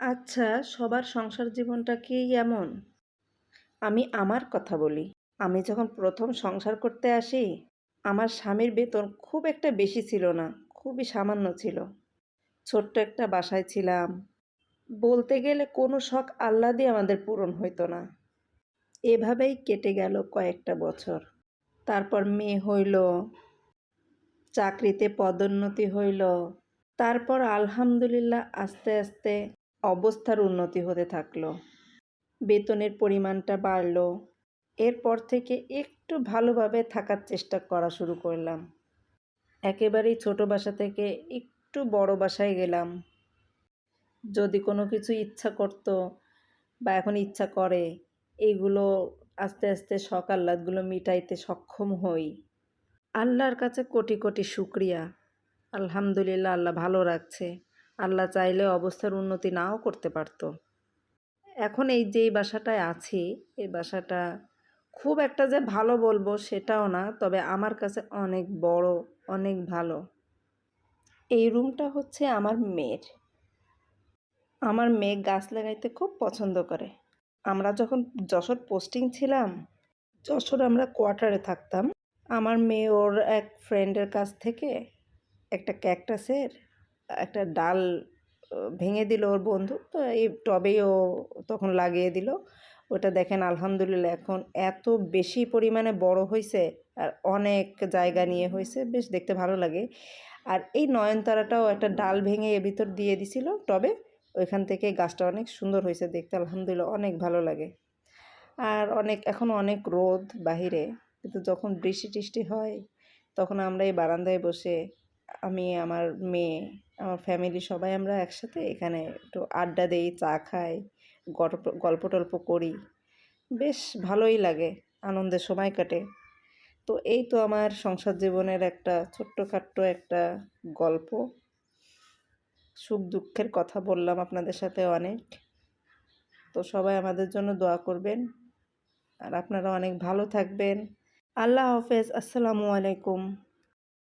আচ্ছা সবার সংসার জীবনটা কি এমন? আমি আমার কথা বলি। আমি যখন প্রথম সংসার করতে আসি, আমার স্বামীর বেতন খুব একটা বেশি ছিল না, খুবই সামান্য ছিল। ছোট্ট একটা বাসায় ছিলাম। বলতে গেলে কোনো শখ আহ্লাদই আমাদের পূরণ হইতো না। এভাবেই কেটে গেল কয়েকটা বছর। তারপর মেয়ে হইল, চাকরিতে পদোন্নতি হইল। তারপর আলহামদুলিল্লাহ আস্তে আস্তে অবস্থার উন্নতি হতে থাকল। বেতনের পরিমাণটা বাড়লো। এরপর থেকে একটু ভালোভাবে থাকার চেষ্টা করা শুরু করলাম। একেবারেই ছোট বাসা থেকে একটু বড় বাসায় গেলাম। যদি কোনো কিছু ইচ্ছা করতো বা এখন ইচ্ছা করে এইগুলো আস্তে আস্তে শখ আহ্লাদগুলো মিটাইতে সক্ষম হই। আল্লাহর কাছে কোটি কোটি শুক্রিয়া। আলহামদুলিল্লাহ, আল্লাহ ভালো রাখছে। আল্লাহ চাইলে অবস্থার উন্নতি নাও করতে পারতো। এখন এই যেই বাসাটায় আছি, এই বাসাটা খুব একটা যে ভালো বলব সেটাও না, তবে আমার কাছে অনেক বড়, অনেক ভালো। এই রুমটা হচ্ছে আমার মেয়ের। আমার মেয়ে গাছ লাগাইতে খুব পছন্দ করে। আমরা যখন যশোর পোস্টিং ছিলাম, যশোর আমরা কোয়ার্টারে থাকতাম। আমার মেয়ে ওর এক ফ্রেন্ডের কাছ থেকে একটা ক্যাকটাসের একটা ডাল ভেঙে দিল ওর বন্ধু। তো এই টবেই ও তখন লাগিয়ে দিল। ওটা দেখেন আলহামদুলিল্লাহ এখন এত বেশি পরিমাণে বড় হয়েছে আর অনেক জায়গা নিয়ে হয়েছে বেশ দেখতে ভালো লাগে। আর এই নয়নতারাটাও একটা ডাল ভেঙে এর ভিতর দিয়ে দিছিল টবে। ওইখান থেকে গাছটা অনেক সুন্দর হয়েছে দেখতে, আলহামদুলিল্লাহ অনেক ভালো লাগে। আর অনেক, এখন অনেক রোদ বাহিরে। কিন্তু যখন বৃষ্টি টিষ্টি হয়, তখন আমরা এই বারান্দায় বসে আমি, আমার মেয়ে, আমার ফ্যামিলি সবাই আমরা একসাথে এখানে একটু আড্ডা দিই, চা খাই, গল্প গল্প টল্প করি। বেশ ভালোই লাগে আনন্দের সময় কাটে। তো এই তো আমার সংসার জীবনের একটা ছোট্টখাট্ট একটা গল্প। সুখ দুঃখের কথা বললাম আপনাদের সাথে অনেক। তো সবাই আমাদের জন্য দোয়া করবেন। আর আপনারা অনেক ভালো থাকবেন। আল্লাহ হাফেজ, আসসালামু আলাইকুম।